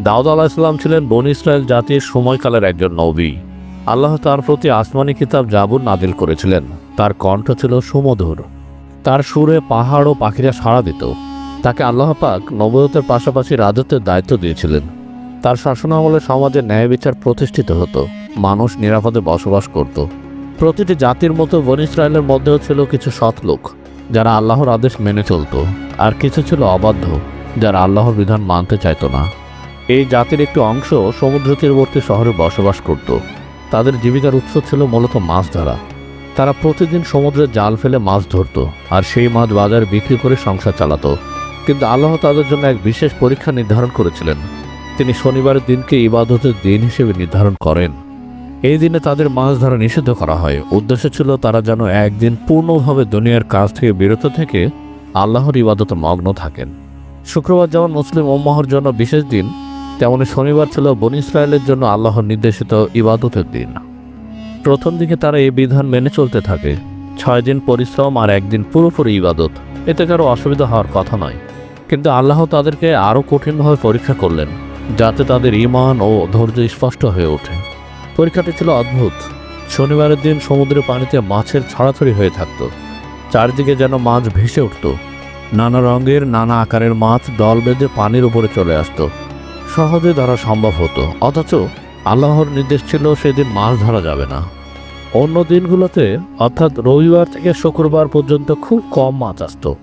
দাউদ আলাহিসাল্লাম ছিলেন বন ইসরায়েল জাতির সময়কালের একজন নবী। আল্লাহ তার প্রতি আসমানি কিতাব জাবুর নাদিল করেছিলেন। তার কণ্ঠ ছিল সুমধুর। তার সুরে পাহাড় ও পাখিরা সাড়া দিত। তাকে আল্লাহ পাক নবদতের পাশাপাশি রাজত্বের দায়িত্ব দিয়েছিলেন। তার শাসনামলে সমাজে ন্যায় বিচার প্রতিষ্ঠিত হতো। মানুষ নিরাপদে বসবাস করত। প্রতিটি জাতির মতো বন ইসরায়েলের মধ্যেও ছিল কিছু সৎ লোক, যারা আল্লাহর আদেশ মেনে চলত। আর কিছু ছিল অবাধ্য, যারা আল্লাহর বিধান মানতে চাইতো না। এই জাতির একটি অংশ সমুদ্র তীরবর্তী শহরে বসবাস করত। তাদের জীবিকার উৎস ছিল মূলত মাছ ধরা। তারা প্রতিদিন সমুদ্রে জাল ফেলে মাছ ধরত আর সেই মাছ বাজারে বিক্রি করে সংসার চালাতো। কিন্তু আল্লাহ তাদের জন্য এক বিশেষ পরীক্ষা নির্ধারণ করেছিলেন। তিনি শনিবারের দিনকে ইবাদতের দিন হিসেবে নির্ধারণ করেন। এই দিনে তাদের মাছ ধরা নিষিদ্ধ করা হয়। উদ্দেশ্য ছিল তারা যেন একদিন পূর্ণভাবে দুনিয়ার কাজ থেকে বিরত থেকে আল্লাহর ইবাদতে মগ্ন থাকেন। শুক্রবার যেমন মুসলিম ওম্মাহর জন্য বিশেষ দিন তেমনি শনিবার ছিল বন ইসরায়েলের জন্য আল্লাহর নির্দেশিত ইবাদতের দিন। প্রথম দিকে তারা এই বিধান মেনে চলতে থাকে। ছয় দিন পরিশ্রম আর একদিন পুরোপুরি ইবাদত। এতে কারও অসুবিধা হওয়ার কথা নয়। কিন্তু আল্লাহ তাদেরকে আরও কঠিনভাবে পরীক্ষা করলেন, যাতে তাদের ইমান ও ধৈর্য স্পষ্ট হয়ে ওঠে। পরীক্ষাটি ছিল অদ্ভুত। শনিবারের দিন সমুদ্রের পানিতে মাছের ছড়াছড়ি হয়ে থাকতো। চারদিকে যেন মাছ ভেসে উঠত। নানা রঙের, নানা আকারের মাছ দল বেঁধে পানির উপরে চলে আসতো। সহজে ধরা সম্ভব হতো। অথচ আল্লাহর নির্দেশ ছিল সেদিন মাছ ধরা যাবে না। অন্য দিনগুলোতে, অর্থাৎ রবিবার থেকে শুক্রবার পর্যন্ত খুব কম মাছ আসতো।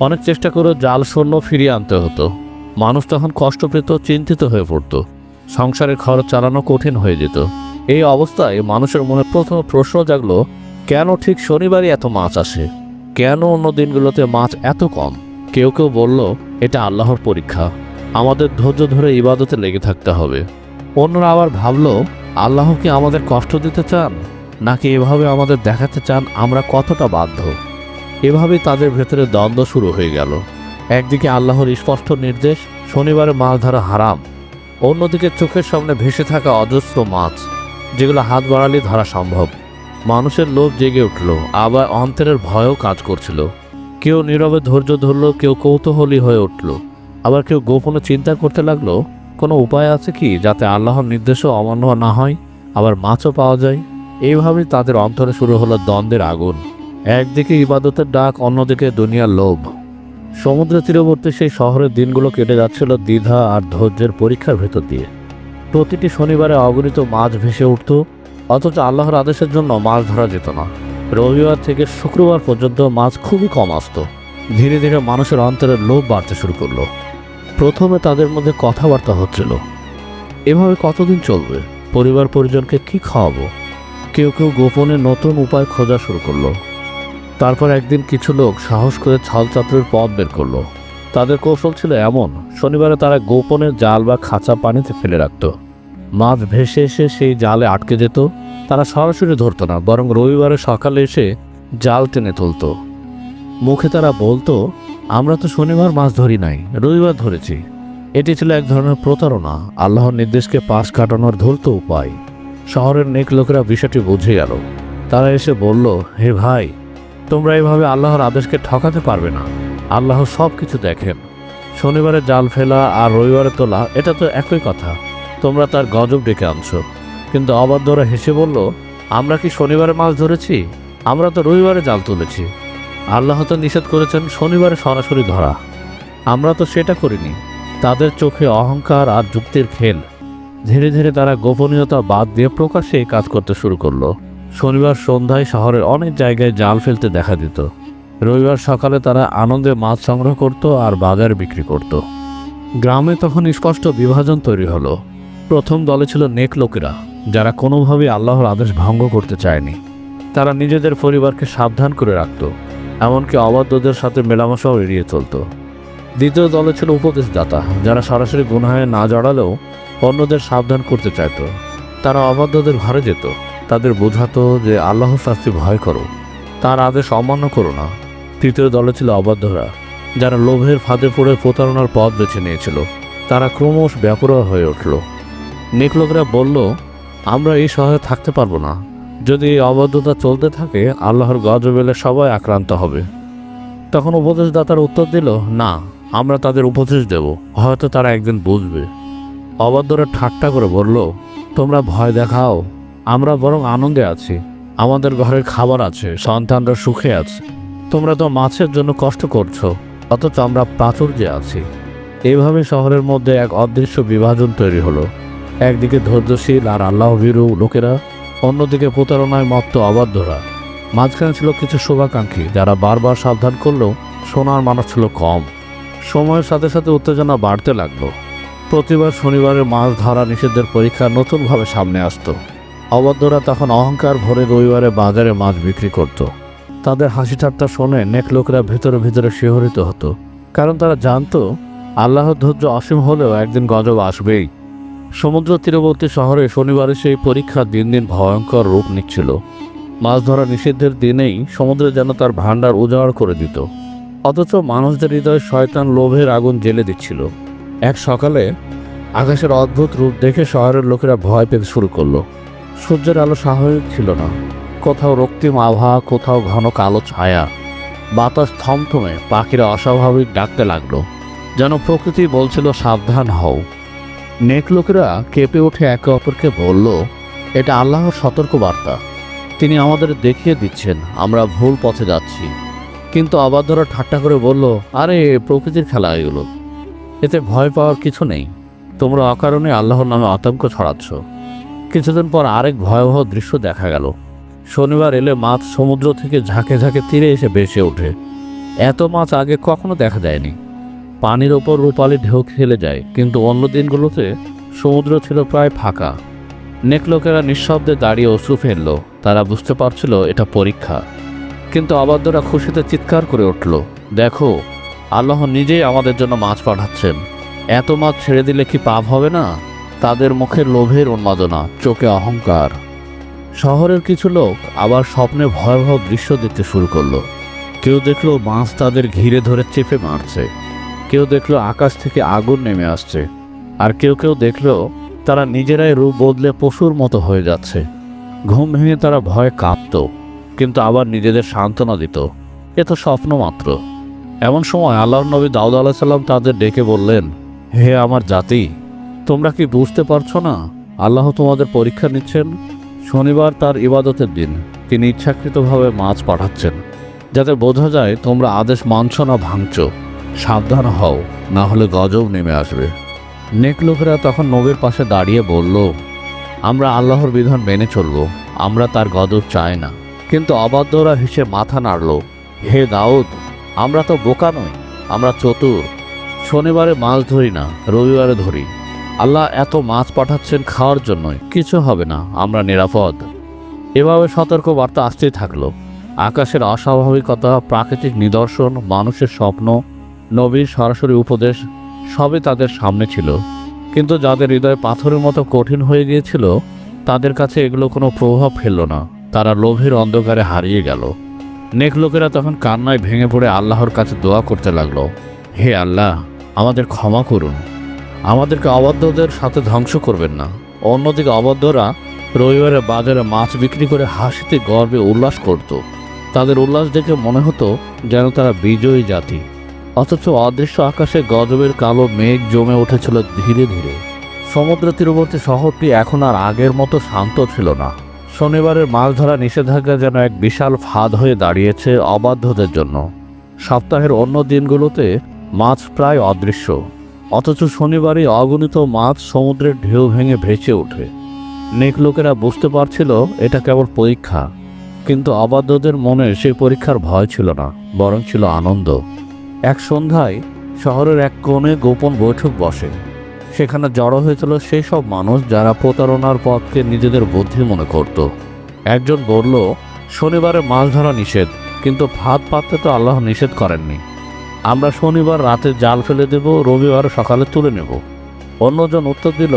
অনেক চেষ্টা করে জাল শূন্য ফিরিয়ে আনতে হতো। মানুষ তখন কষ্ট পেত চিন্তিত হয়ে পড়তো। সংসারের খরচ চালানো কঠিন হয়ে যেত। এই অবস্থায় মানুষের মনে প্রথম প্রশ্ন জাগলো, কেন ঠিক শনিবারই এত মাছ আসে? কেন অন্য দিনগুলোতে মাছ এত কম? কেউ কেউ বলল, এটা আল্লাহর পরীক্ষা। আমাদের ধৈর্য ধরে ইবাদতে লেগে থাকতে হবে। অন্যরা আবার ভাবলো, আল্লাহ কি আমাদের কষ্ট দিতে চান? নাকি এভাবে আমাদের দেখাতে চান আমরা কতটা বাধ্য? এভাবেই তাদের ভেতরে দ্বন্দ্ব শুরু হয়ে গেল। একদিকে আল্লাহর স্পষ্ট নির্দেশ, শনিবারে মাছ ধরা হারাম। অন্যদিকে চোখের সামনে ভেসে থাকা অজস্র মাছ, যেগুলো হাত বাড়ালে ধরা সম্ভব। মানুষের লোভ জেগে উঠল, আবার অন্তরের ভয়ও কাজ করছিল। কেউ নীরবে ধৈর্য ধরল, কেউ কৌতূহলী হয়ে উঠল। আবার কেউ গোপনে চিন্তা করতে লাগল, কোনো উপায় আছে কি যাতে আল্লাহর নির্দেশও অমান্য না হয়, আবার মাছও পাওয়া যায়? এইভাবেই তাদের অন্তরে শুরু হলো দ্বন্দ্বের আগুন। একদিকে ইবাদতের ডাক, অন্যদিকে দুনিয়ার লোভ। সমুদ্র তীরবর্তী সেই শহরের দিনগুলো কেটে যাচ্ছিল দ্বিধা আর ধৈর্যের পরীক্ষার ভেতর দিয়ে। প্রতিটি শনিবারে অগণিত মাছ ভেসে উঠত, অথচ আল্লাহর আদেশের জন্য মাছ ধরা যেত না। রবিবার থেকে শুক্রবার পর্যন্ত মাছ খুবই কম আসতো। ধীরে ধীরে মানুষের অন্তরের লোভ বাড়তে শুরু করল। প্রথমে তাদের মধ্যে কথাবার্তা হচ্ছিল। এভাবে কতদিন চলবে? পরিবার পরিজনকে কি খাওয়াবো? কেউ কেউ গোপনে নতুন উপায় খোঁজা শুরু করল। তারপর একদিন কিছু লোক সাহস করে ছালচাত্রের পথ বের করল। তাদের কৌশল ছিল এমন, শনিবারে তারা গোপনে জাল বা খাঁচা পানিতে ফেলে রাখত। মাছ ভেসে এসে সেই জালে আটকে যেত। তারা সরাসরি ধরতো না, বরং রবিবারে সকালে এসে জাল টেনে তুলতো। মুখে তারা বলতো আমরা তো শনিবার মাছ ধরি নাই, রবিবার ধরেছি। এটি ছিল এক ধরনের প্রতারণা, আল্লাহর নির্দেশকে পাশ কাটানোর ধূর্ত উপায়। শহরের নেক লোকেরা বিষয়টি বুঝে গেল। তারা এসে বলল, হে ভাই, তোমরা এভাবে আল্লাহর আদেশকে ঠকাতে পারবে না। আল্লাহ সব কিছু দেখেন। শনিবারে জাল ফেলা আর রবিবারে তোলা, এটা তো একই কথা। তোমরা তার গজব ডেকে আনছো। কিন্তু অবাধ্যরা হেসে বলল, আমরা কি শনিবারে মাছ ধরেছি? আমরা তো রবিবারে জাল তুলেছি। আল্লাহ তো নিষেধ করেছেন শনিবারে সরাসরি ধরা। আমরা তো সেটা করিনি। তাদের চোখে অহংকার আর যুক্তির খেল। ধীরে ধীরে তারা গোপনীয়তা বাদ দিয়ে প্রকাশ্যে এই কাজ করতে শুরু করল। শনিবার সন্ধ্যায় শহরের অনেক জায়গায় জাল ফেলতে দেখা দিত। রবিবার সকালে তারা আনন্দে মাছ সংগ্রহ করত আর বাজারে বিক্রি করত। গ্রামে তখন স্পষ্ট বিভাজন তৈরি হলো। প্রথম দলে ছিল নেক লোকেরা, যারা কোনোভাবেই আল্লাহর আদেশ ভঙ্গ করতে চায়নি। তারা নিজেদের পরিবারকে সাবধান করে রাখত। এমনকি অবাধ্যদের সাথে মেলামেশাও এড়িয়ে চলত। দ্বিতীয় দলে ছিল উপদেশদাতা, যারা সরাসরি গুনহায় না জড়ালেও অন্যদের সাবধান করতে চাইত। তারা অবাধ্যদের ঘরে যেত। তাদের বোঝাতো যে আল্লাহ শাস্তি ভয় করো, তার আদেশ অমান্য করো না। তৃতীয় দলে ছিল অবাধ্যরা, যারা লোভের ফাঁদে পড়ে প্রতারণার পথ বেছে নিয়েছিল। তারা ক্রমশ ব্যাপরা হয়ে উঠল। নেকলোকরা বলল, আমরা এই শহরে থাকতে পারব না। যদি অবাধ্যতা চলতে থাকে, আল্লাহর গজবেলে সবাই আক্রান্ত হবে। তখন উপদেশদাতার উত্তর দিল, না, আমরা তাদের উপদেশ দেব। হয়তো তারা একদিন বুঝবে। অবাধ্যরা ঠাট্টা করে বলল, তোমরা ভয় দেখাও। আমরা বরং আনন্দে আছি। আমাদের ঘরে খাবার আছে, সন্তানরা সুখে আছে। তোমরা তো মাছের জন্য কষ্ট করছ, অথচ আমরা প্রাচুর্যে আছি। এইভাবে শহরের মধ্যে এক অদৃশ্য বিভাজন তৈরি হলো। একদিকে ধৈর্যশীল আর আল্লাহ আল্লাহভীরু লোকেরা অন্যদিকে প্রতারণায় মত্ত অবাধ্যরা মাঝখানে ছিল কিছু শুভাকাঙ্ক্ষী, যারা বারবার সাবধান করলেও সোনার মানুষ ছিল কম। সময়ের সাথে সাথে উত্তেজনা বাড়তে লাগল। প্রতিবার শনিবারের মাছ ধরা নিষেধের পরীক্ষা নতুনভাবে সামনে আসতো। অবাধ্যরা তখন অহংকার ভরে রবিবারে বাজারে মাছ বিক্রি করত। তাদের হাসি ঠাট্টা শুনে নেক লোকেরা ভেতরে ভেতরে শিহরিত হতো। কারণ তারা জানতো, আল্লাহর ধৈর্য অসীম হলেও একদিন গজব আসবেই। সমুদ্র তীরবর্তী শহরে শনিবারে সেই পরীক্ষা দিন দিন ভয়ঙ্কর রূপ নিচ্ছিল। মাছ ধরা নিষিদ্ধের দিনেই সমুদ্রে যেন তার ভাণ্ডার উজাড় করে দিত। অথচ মানুষদের হৃদয়ে শয়তান লোভের আগুন জ্বেলে দিচ্ছিল। এক সকালে আকাশের অদ্ভুত রূপ দেখে শহরের লোকেরা ভয় পেতে শুরু করল। সূর্যের আলো স্বাভাবিক ছিল না। কোথাও রক্তিম আভা, কোথাও ঘন কালো ছায়া। বাতাস থমথমে পাখিরা অস্বাভাবিক ডাকতে লাগল। যেন প্রকৃতি বলছিল, সাবধান হও। নেক লোকেরা কেঁপে উঠে একে অপরকে বলল, এটা আল্লাহর সতর্ক বার্তা তিনি আমাদের দেখিয়ে দিচ্ছেন, আমরা ভুল পথে যাচ্ছি। কিন্তু অবাধ্যরা ঠাট্টা করে বলল, আরে প্রকৃতির খেলা এগুলো। এতে ভয় পাওয়ার কিছু নেই। তোমরা অকারণে আল্লাহর নামে আতঙ্ক ছড়াচ্ছ। কিছুদিন পর আরেক ভয়াবহ দৃশ্য দেখা গেল। শনিবার এলে মাছ সমুদ্র থেকে ঝাঁকে ঝাঁকে তীরে এসে ভেসে ওঠে। এত মাছ আগে কখনো দেখা যায়নি। পানির ওপর রূপালি ঢেউ খেলে যায়, কিন্তু অন্য দিনগুলোতে সমুদ্র ছিল প্রায় ফাঁকা। নেক লোকেরা নিঃশব্দে দাঁড়িয়ে অশ্রু ফেলল, তারা বুঝতে পারছিল এটা পরীক্ষা। কিন্তু অবাধ্যরা খুশিতে চিৎকার করে উঠল, দেখো, আল্লাহ নিজেই আমাদের জন্য মাছ পাঠাচ্ছেন। এত মাছ ছেড়ে দিলে কি পাপ হবে না? তাদের মুখে লোভের উন্মাদনা, চোখে অহংকার। শহরের কিছু লোক আবার স্বপ্নে ভয়াবহ দৃশ্য দেখতে শুরু করল। কেউ দেখল মাছ তাদের ঘিরে ধরে চেপে মারছে। কেউ দেখল আকাশ থেকে আগুন নেমে আসছে, আর কেউ কেউ দেখল তারা নিজেরাই রূপ বদলে পশুর মতো হয়ে যাচ্ছে। ঘুম ভেঙে তারা ভয়ে কাঁপত, কিন্তু আবার নিজেদের সান্ত্বনা দিত। এ তো স্বপ্ন মাত্র। এমন সময় আল্লাহর নবী দাউদ আলাহ সাল্লাম তাদের ডেকে বললেন, হে আমার জাতি, তোমরা কি বুঝতে পারছ না? আল্লাহ তোমাদের পরীক্ষা নিচ্ছেন। শনিবার তার ইবাদতের দিন। তিনি ইচ্ছাকৃতভাবে মাছ পাঠাচ্ছেন। যাতে বোঝা যায় তোমরা আদেশ মানছ না ভাঙছ। সাবধান হও, না হলে গজব নেমে আসবে। নেক লোকেরা তখন নবীর পাশে দাঁড়িয়ে বলল, আমরা আল্লাহর বিধান মেনে চলব, আমরা তার গজব চাই না। কিন্তু অবাধ্যরা হেসে মাথা নাড়ল, হে দাউদ, আমরা তো বোকা নই, আমরা চতুর। শনিবারে মাছ ধরি না, রবিবারে ধরি। আল্লাহ এত মাছ পাঠাচ্ছেন খাওয়ার জন্যই, কিছু হবে না, আমরা নিরাপদ। এভাবে সতর্ক বার্তা আসতেই থাকল। আকাশের অস্বাভাবিকতা, প্রাকৃতিক নিদর্শন, মানুষের স্বপ্ন নবীর সরাসরি উপদেশ সবই তাদের সামনে ছিল। কিন্তু যাদের হৃদয় পাথরের মতো কঠিন হয়ে গিয়েছিল, তাদের কাছে এগুলো কোনো প্রভাব ফেলল না। তারা লোভের অন্ধকারে হারিয়ে গেল। নেক লোকেরা তখন কান্নায় ভেঙে পড়ে আল্লাহর কাছে দোয়া করতে লাগল। হে আল্লাহ, আমাদের ক্ষমা করুন। আমাদেরকে অবাধ্যদের সাথে ধ্বংস করবেন না। অন্যদিকে অবাধ্যরা রবিবারে বাজারে মাছ বিক্রি করে হাসিতে গর্বে উল্লাস করত। তাদের উল্লাস দেখে মনে হতো যেন তারা বিজয়ী জাতি। অথচ অদৃশ্য আকাশে গজবের কালো মেঘ জমে উঠেছিল ধীরে ধীরে। সমুদ্র তীরবর্তী শহরটি এখন আর আগের মতো শান্ত ছিল না। শনিবারের মাছ ধরা নিষেধাজ্ঞা যেন এক বিশাল ফাঁদ হয়ে দাঁড়িয়েছে অবাধ্যদের জন্য। সপ্তাহের অন্য দিনগুলোতে মাছ প্রায় অদৃশ্য। অথচ শনিবারই অগণিত মাছ সমুদ্রের ঢেউ ভেঙে ভেসে ওঠে। নেক লোকেরা বুঝতে পারছিল এটা কেবল পরীক্ষা। কিন্তু অবাধ্যদের মনে সেই পরীক্ষার ভয় ছিল না, বরং ছিল আনন্দ। এক সন্ধ্যায় শহরের এক কোণে গোপন বৈঠক বসে। সেখানে জড়ো হয়েছিল সেই সব মানুষ যারা প্রতারণার পথকে নিজেদের বুদ্ধি মনে করত। একজন বলল, শনিবারে মাছ ধরা নিষেধ, কিন্তু ভাত পাততে তো আল্লাহ নিষেধ করেননি। আমরা শনিবার রাতে জাল ফেলে দেব, রবিবার সকালে তুলে নেব। অন্যজন উত্তর দিল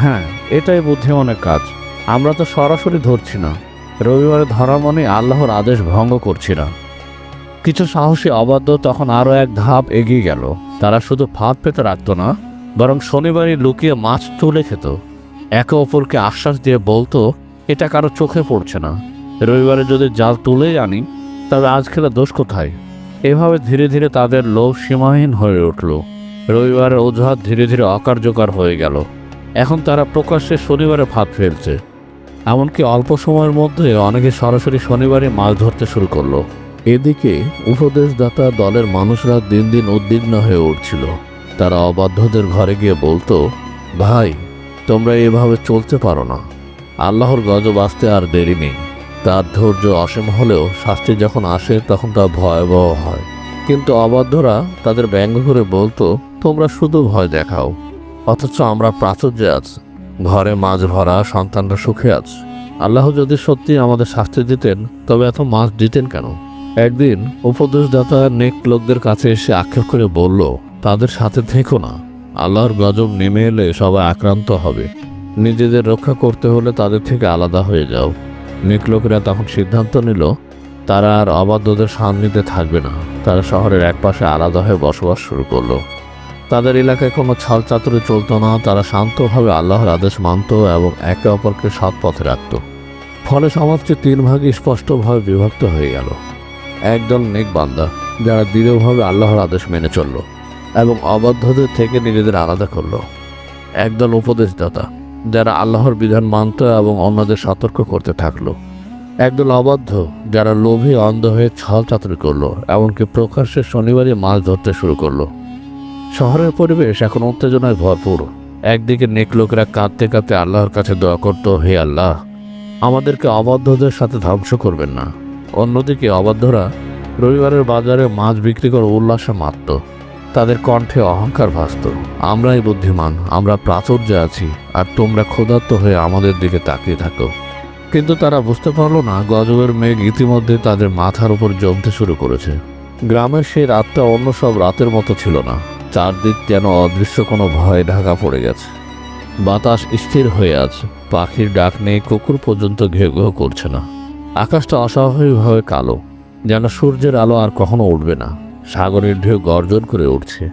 হ্যাঁ এটাই বুদ্ধিমানের কাজ। আমরা তো সরাসরি ধরছি না। রবিবারে ধরা মানে আল্লাহর আদেশ ভঙ্গ করছি না। কিছু সাহসী অবাধ্য তখন আরও এক ধাপ এগিয়ে গেল। তারা শুধু ফাঁদ পেতে রাখত না, বরং শনিবারই লুকিয়ে মাছ তুলে খেত। একে অপরকে আশ্বাস দিয়ে বলতো, এটা কারও চোখে পড়ছে না। রবিবারে যদি জাল তুলে আনি, তবে আজ খেলে দোষ কোথায়? এভাবে ধীরে ধীরে তাদের লোভ সীমাহীন হয়ে উঠল। রবিবারের অজুহাত ধীরে ধীরে অকার্যকর হয়ে গেল। এখন তারা প্রকাশ্যে শনিবারে ভাত ফেলছে। এমনকি অল্প সময়ের মধ্যে অনেকে সরাসরি শনিবারে মাছ ধরতে শুরু করল। এদিকে উপদেশদাতা দলের মানুষরা দিন দিন উদ্বিগ্ন হয়ে উঠছিল। তারা অবাধ্যদের ঘরে গিয়ে বলতো, ভাই, তোমরা এভাবে চলতে পারো না। আল্লাহর গজব আসতে আর দেরি নেই। তার ধৈর্য অসীম হলেও শাস্তি যখন আসে তখন তা ভয়াবহ হয়। কিন্তু অবাধ্যরা তাদের ব্যঙ্গ করে বলতো, তোমরা শুধু ভয় দেখাও। অথচ আমরা প্রাচুর্যে আছি। ঘরে মাছ ভরা, সন্তানরা সুখে আছে। আল্লাহ যদি সত্যি আমাদের শাস্তি দিতেন, তবে এত মাছ দিতেন কেন? একদিন উপদেশদাতা নেক লোকদের কাছে এসে আক্ষেপ করে বলল, তাদের সাথে থেকো না। আল্লাহর গজব নেমে এলে সবাই আক্রান্ত হবে। নিজেদের রক্ষা করতে হলে তাদের থেকে আলাদা হয়ে যাও। নেক লোকেরা তখন সিদ্ধান্ত নিল, তারা আর অবাধ্যদের সান্নিধ্যে থাকবে না। তারা শহরের একপাশে আলাদা হয়ে বসবাস শুরু করল। তাদের এলাকায় কোনো ছাল চাতুরি চলতো না। তারা শান্তভাবে আল্লাহর আদেশ মানত এবং একে অপরকে সৎ পথে রাখত। ফলে সমাজটি তিন ভাগে স্পষ্টভাবে বিভক্ত হয়ে গেল। একদল নেক বান্দা, যারা দৃঢ়ভাবে আল্লাহর আদেশ মেনে চলল এবং অবাধ্যদের থেকে নিজেদের আলাদা করল। একদল উপদেশদাতা, যারা আল্লাহর বিধান মানত এবং অন্যদের সতর্ক করতে থাকল। একদল অবাধ্য, যারা লোভী অন্ধ হয়ে ছল চাতুরি করল, এমনকি প্রকাশ্যে শনিবারই মাছ ধরতে শুরু করল। শহরের পরিবেশ এখন উত্তেজনায় ভরপুর। একদিকে নেক লোকেরা কাঁদতে কাঁদতে আল্লাহর কাছে দোয়া করত, হে আল্লাহ, আমাদেরকে অবাধ্যদের সাথে ধ্বংস করবেন না। অন্যদিকে অবাধ্যরা রবিবারের বাজারে মাছ বিক্রি করে উল্লাসে মারত তাদের কণ্ঠে অহংকার ভাসত। আমরাই বুদ্ধিমান, আমরা প্রাচুর্যে আছি, আর তোমরা ক্ষুধার্ত হয়ে আমাদের দিকে তাকিয়ে থাকো। কিন্তু তারা বুঝতে পারল না, গজবের মেঘ ইতিমধ্যে তাদের মাথার উপর জমতে শুরু করেছে। গ্রামের সেই রাতটা অন্য সব রাতের মতো ছিল না। চারদিক যেন অদৃশ্য কোনো ভয়ে ঢাকা পড়ে গেছে। বাতাস স্থির হয়ে আছে, পাখির ডাক নেই, কুকুর পর্যন্ত ঘেউ ঘেউ করছে না। আকাশটা অস্বাভাবিকভাবে কালো, যেন সূর্যের আলো আর কখনো উঠবে না। সাগরের ঢেউ গর্জন করে উঠছে।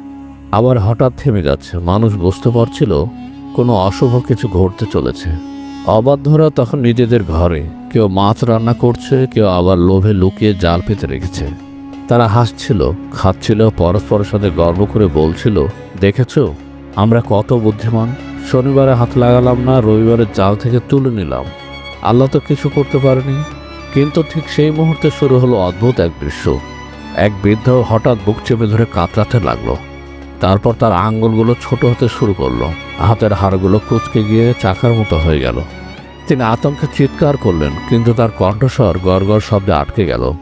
আবার হঠাৎ থেমে যাচ্ছে। মানুষ বুঝতে পারছিল কোনো অশুভ কিছু ঘটতে চলেছে। অবাধ্যরা তখন নিজেদের ঘরে কেউ মাছ রান্না করছে, কেউ আবার লোভে লুকিয়ে জাল পেতে রেখেছে। তারা হাসছিল, খাচ্ছিল, পরস্পরের সাথে গর্ব করে বলছিল, দেখেছ, আমরা কত বুদ্ধিমান। শনিবারে হাত লাগালাম না রবিবারের জাল থেকে তুলে নিলাম। আল্লাহ তো কিছু করতে পারেনি। কিন্তু ঠিক সেই মুহূর্তে শুরু হলো অদ্ভুত এক দৃশ্য। এক বৃদ্ধ হঠাৎ বুক চেপে ধরে কাতরাতে লাগল। তারপর তার আঙ্গুলগুলো ছোট হতে শুরু করল। হাতের হাড়গুলো কুচকে গিয়ে চাকার মতো হয়ে গেল। তিনি আতঙ্কে চিৎকার করলেন, কিন্তু তার কণ্ঠস্বর গড়গড় শব্দে আটকে গেল।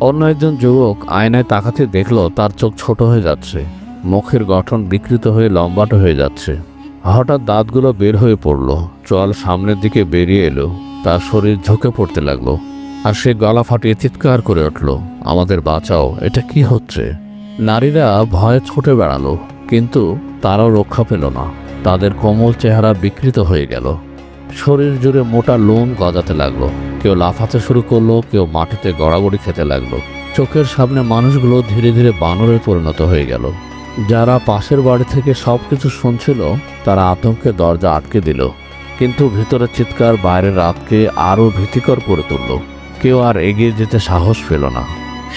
অন্য একজন যুবক আয়নায় তাকাতে দেখল তার চোখ ছোট হয়ে যাচ্ছে। মুখের গঠন বিকৃত হয়ে লম্বাটো হয়ে যাচ্ছে। হঠাৎ দাঁতগুলো বের হয়ে পড়ল। চল সামনের দিকে বেরিয়ে এলো। তার শরীর ঝুঁকে পড়তে লাগল। আর সে গলা ফাটিয়ে চিৎকার করে উঠল, আমাদের বাঁচাও, এটা কি হচ্ছে? নারীরা ভয়ে ছুটে বেড়ালো, কিন্তু তারাও রক্ষা পেল না। তাদের কোমল চেহারা বিকৃত হয়ে গেল। শরীর জুড়ে মোটা লোম গজাতে লাগল। কেউ লাফাতে শুরু করল, কেউ মাটিতে গড়াগড়ি খেতে লাগল। চোখের সামনে মানুষগুলো ধীরে ধীরে বানরে পরিণত হয়ে গেল। যারা পাশের বাড়ি থেকে সব কিছু শুনছিল, তারা আতঙ্কে দরজা আটকে দিল। কিন্তু ভিতরে চিৎকার বাইরের রাতকে আরও ভীতিকর করে তুলল। কেউ আর এগিয়ে যেতে সাহস পেল না।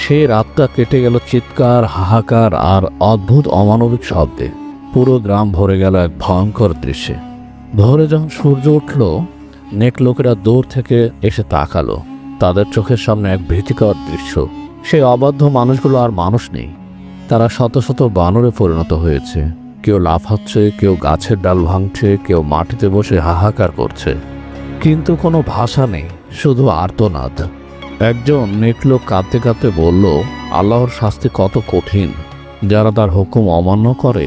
সেই রাতটা কেটে গেল চিৎকার, হাহাকার আর অদ্ভুত অমানবিক শব্দে। পুরো গ্রাম ভরে গেল এক ভয়ঙ্কর দৃশ্যে। ভোরে যখন সূর্য উঠল, নেক লোকেরা দূর থেকে এসে তাকালো। তাদের চোখের সামনে এক ভীতিকর দৃশ্য। সেই অবাধ্য মানুষগুলো আর মানুষ নেই। তারা শত শত বানরে পরিণত হয়েছে। কেউ লাফাচ্ছে কেউ গাছের ডাল ভাঙছে, কেউ মাটিতে বসে হাহাকার করছে। কিন্তু কোনো ভাষা নেই। শুধু আর্তনাদ। একজন নেকলোক কাঁদতে কাঁদতে বলল, আল্লাহর শাস্তি কত কঠিন। যারা তার হুকুম অমান্য করে,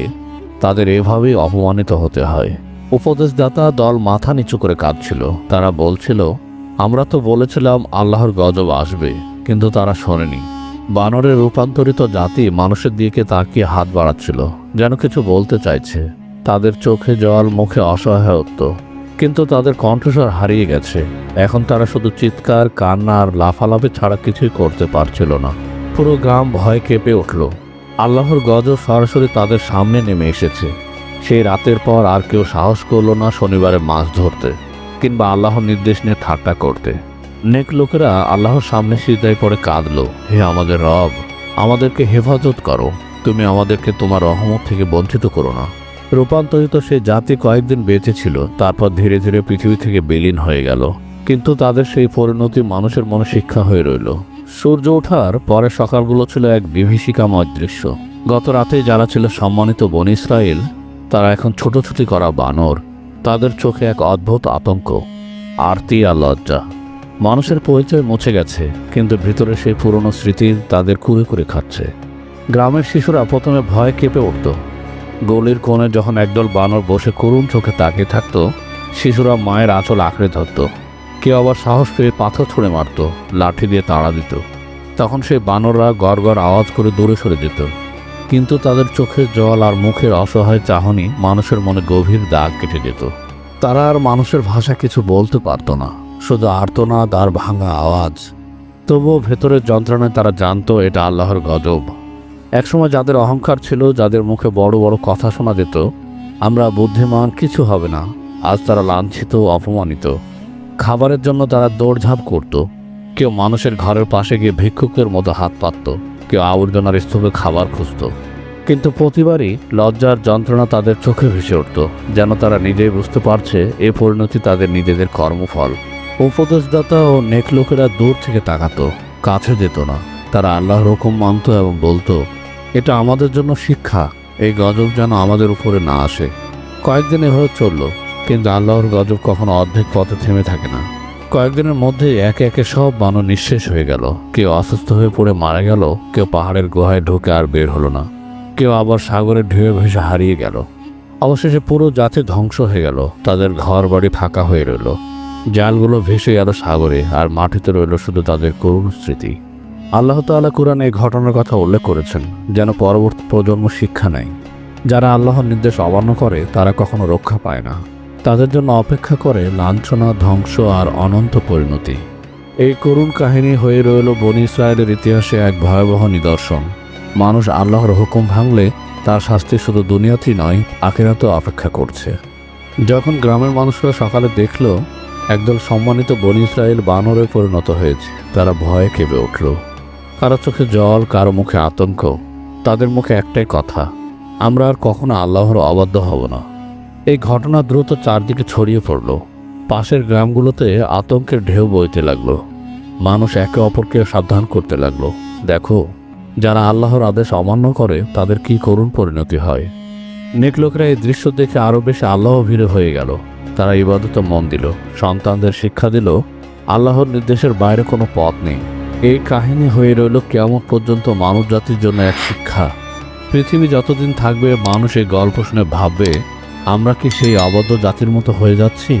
তাদের এভাবেই অপমানিত হতে হয়। উপদেশদাতা দল মাথা নিচু করে কাঁদছিল। তারা বলছিল, আমরা তো বলেছিলাম আল্লাহর গজব আসবে, কিন্তু তারা শোনেনি। বানরের রূপান্তরিত জাতি মানুষের দিকে তাকিয়ে হাত বাড়াচ্ছিল, যেন কিছু বলতে চাইছে। তাদের চোখে জল, মুখে অসহায়ত্ব। কিন্তু তাদের কণ্ঠস্বর হারিয়ে গেছে। এখন তারা শুধু চিৎকার, কান্না আর লাফালাফি ছাড়া কিছুই করতে পারছিল না। পুরো গ্রাম ভয় কেঁপে উঠল। আল্লাহর গজব সরাসরি তাদের সামনে নেমে এসেছে। সেই রাতের পর আর কেউ সাহস করল না শনিবারে মাছ ধরতে, কিংবা আল্লাহর নির্দেশ নিয়ে ঠাট্টা করতে। নেক লোকেরা আল্লাহর সামনে সিদ্ধায় পড়ে কাঁদলো, হে আমাদের রব, আমাদেরকে হেফাজত করো। তুমি আমাদেরকে তোমার রহমত থেকে বঞ্চিত করো না। রূপান্তরিত সেই জাতি কয়েকদিন বেঁচে ছিল, তারপর ধীরে ধীরে পৃথিবী থেকে বিলীন হয়ে গেল। কিন্তু তাদের সেই পরিণতি মানুষের মনে শিক্ষা হয়ে রইল। সূর্য ওঠার পরে সকালগুলো ছিল এক বিভীষিকাময় দৃশ্য। গত রাতে যারা ছিল সম্মানিত বন ইসরায়েল, তারা এখন ছোটোছুটি করা বানর। তাদের চোখে এক অদ্ভুত আতঙ্ক, আরতি আর লজ্জা। মানুষের পরিচয় মুছে গেছে, কিন্তু ভিতরে সেই পুরনো স্মৃতি তাদের কুড়ে করে খাচ্ছে। গ্রামের শিশুরা প্রথমে ভয় কেঁপে উঠত। গলির কোণে যখন একদল বানর বসে করুণ চোখে তাকিয়ে থাকতো, শিশুরা মায়ের আঁচল আঁকড়ে ধরত। কেউ আবার সাহস পেয়ে পাথর ছুঁড়ে মারত, লাঠি দিয়ে তাড়া দিত। তখন সেই বানররা গড় গড় আওয়াজ করে দূরে সরে যেত। কিন্তু তাদের চোখের জল আর মুখের অসহায় চাহনি মানুষের মনে গভীর দাগ কেটে যেত। তারা আর মানুষের ভাষা কিছু বলতে পারতো না, শুধু আর্তনাদ আর ভাঙা আওয়াজ। তবুও ভেতরের যন্ত্রণায় তারা জানতো এটা আল্লাহর গজব। একসময় যাদের অহংকার ছিল, যাদের মুখে বড় বড় কথা শোনা যেত, আমরা বুদ্ধিমান কিছু হবে না। আজ তারা লাঞ্ছিত, অপমানিত। খাবারের জন্য তারা দৌড়ঝাঁপ করত। কেউ মানুষের ঘরের পাশে গিয়ে ভিক্ষুকের মতো হাত পাতত। কেউ আবর্জনার স্তূপে খাবার খুঁজত। কিন্তু প্রতিবারই লজ্জার যন্ত্রণা তাদের চোখে ভেসে উঠত, যেন তারা নিজেই বুঝতে পারছে এ পরিণতি তাদের নিজেদের কর্মফল। উপদেশদাতা ও নেক লোকেরা দূর থেকে তাকাতো, কাছে যেত না। তারা আল্লাহর হুকুম মানত এবং বলতো, এটা আমাদের জন্য শিক্ষা। এই গজব যেন আমাদের উপরে না আসে। কয়েকদিন এভাবে চলল, কিন্তু আল্লাহর গজব কখনো অর্ধেক পথে থেমে থাকে না। কয়েকদিনের মধ্যে একে একে সব বানর নিঃশেষ হয়ে গেল। কেউ অসুস্থ হয়ে পড়ে মারা গেল, কেউ পাহাড়ের গুহায় ঢুকে আর বের হলো না। কেউ আবার সাগরের ঢেউয়ে ভেসে হারিয়ে গেল। অবশেষে পুরো জাতি ধ্বংস হয়ে গেল, তাদের ঘর বাড়ি ফাঁকা হয়ে রইল। জালগুলো ভেসে গেল সাগরে, আর মাটিতে রইল শুধু তাদের করুণ স্মৃতি। আল্লাহ তাআলা কোরআন এই ঘটনার কথা উল্লেখ করেছেন, যেন পরবর্তী প্রজন্ম শিক্ষা নেয়। যারা আল্লাহর নির্দেশ অমান্য করে, তারা কখনো রক্ষা পায় না। তাদের জন্য অপেক্ষা করে লাঞ্ছনা, ধ্বংস আর অনন্ত পরিণতি। এই করুণ কাহিনী হয়ে রইল বনি ইসরায়েলের ইতিহাসে এক ভয়াবহ নিদর্শন। মানুষ আল্লাহর হুকুম ভাঙলে, তার শাস্তি শুধু দুনিয়াতেই নয়, আখেরাতেও অপেক্ষা করছে। যখন গ্রামের মানুষরা সকালে দেখল, একদল সম্মানিত বনি ইসরায়েল বানরে পরিণত হয়েছে, তারা ভয়ে কেঁপে উঠল। কারও চোখে জল, কারও মুখে আতঙ্ক, তাদের মুখে একটাই কথা, আমরা আর কখনো আল্লাহর অবাধ্য হব না। এই ঘটনা দ্রুত চারদিকে ছড়িয়ে পড়ল। পাশের গ্রামগুলোতে আতঙ্কের ঢেউ বইতে লাগল। মানুষ একে অপরকে সাবধান করতে লাগল। দেখো, যারা আল্লাহর আদেশ অমান্য করে, তাদের কি করুণ পরিণতি হয়। নেক লোকেরা এই দৃশ্য দেখে আরও বেশি আল্লাহ ভিড়ে হয়ে গেল। তারা ইবাদতে মন দিল, সন্তানদের শিক্ষা দিল, আল্লাহর নির্দেশের বাইরে কোনো পথ নেই। এই কাহিনী হয়ে রইল কেমন পর্যন্ত মানব জাতির জন্য এক শিক্ষা। পৃথিবী যতদিন থাকবে, মানুষ এই গল্প শুনে ভাববে, আমরা কি সেই আবদ্ধ জাতির মতো হয়ে যাচ্ছি?